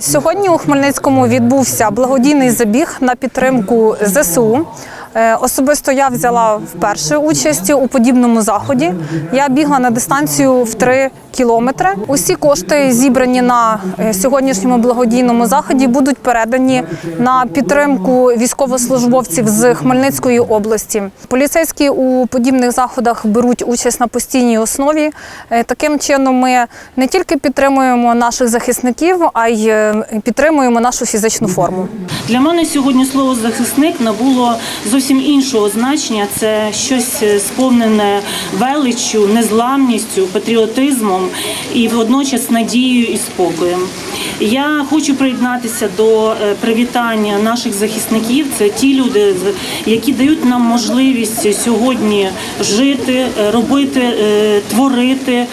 Сьогодні у Хмельницькому відбувся благодійний забіг на підтримку ЗСУ. Е, Особисто я взяла вперше участь у подібному заході. Я бігла на дистанцію в 3 кілометри. Усі кошти, зібрані на е, сьогоднішньому благодійному заході, будуть передані на підтримку військовослужбовців з Хмельницької області. Поліцейські у подібних заходах беруть участь на постійній основі. Е, Таким чином, ми не тільки підтримуємо наших захисників, а й підтримуємо нашу фізичну форму. Для мене сьогодні слово захисник набуло зовсім іншого значення. Це щось е, сповнене величчю, незламністю, патріотизмом і водночас надією і спокоєм. Я хочу приєднатися до е, привітання наших захисників. Це ті люди, які дають нам можливість сьогодні жити, е, робити, творити.